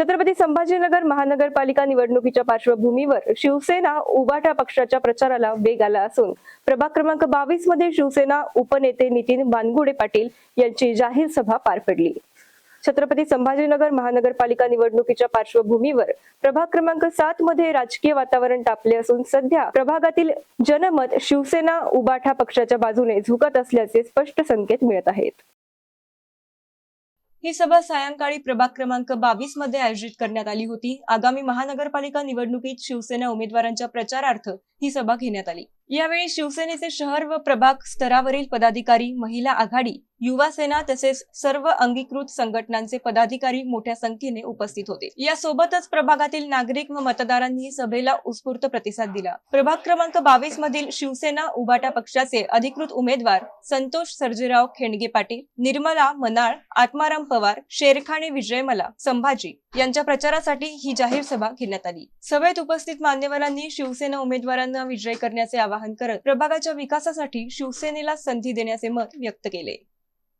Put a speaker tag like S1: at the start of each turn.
S1: छत्रपती संभाजीनगर महानगरपालिका निवडणुकीच्या पार्श्वभूमीवर शिवसेना उबाटा पक्षाच्या प्रचाराला वेग आला असून प्रभाग क्रमांक बावीसमध्ये शिवसेना उपनेते नितीन बानगुडे पाटील यांची जाहीर सभा पार पडली. छत्रपती संभाजीनगर महानगरपालिका निवडणुकीच्या पार्श्वभूमीवर प्रभाग क्रमांक सात मध्ये राजकीय वातावरण तापले असून सध्या प्रभागातील जनमत शिवसेना उबाठा पक्षाच्या बाजूने झुकत असल्याचे स्पष्ट संकेत मिळत आहेत. ही सभा सायंकाळी प्रभाग क्रमांक बावीसमध्ये आयोजित करण्यात आली होती. आगामी महानगरपालिका निवडणुकीत शिवसेना उमेदवारांच्या प्रचारार्थ ही सभा घेण्यात आली. यावेळी शिवसेनेचे शहर व प्रभाग स्तरावरील पदाधिकारी महिला आघाडी युवा सेना तसेच सर्व अंगीकृत संघटनांचे पदाधिकारी मोठ्या संख्येने उपस्थित होते. यासोबतच प्रभागातील नागरिक व मतदारांनी सभेला उत्स्फूर्त प्रतिसाद दिला. प्रभाग क्रमांक बावीस मधील शिवसेना उभाटा पक्षाचे अधिकृत उमेदवार संतोष सर्जेराव खेंडगे पाटील निर्मला मनाळ आत्माराम पवार शेरखाणे विजयमला संभाजी यांच्या प्रचारासाठी ही जाहीर सभा घेण्यात आली. सभेत उपस्थित मान्यवरांनी शिवसेना उमेदवारांना विजय करण्याचे आवाहन करत प्रभागाच्या विकासासाठी शिवसेनेला संधी देण्याचे मत व्यक्त केले.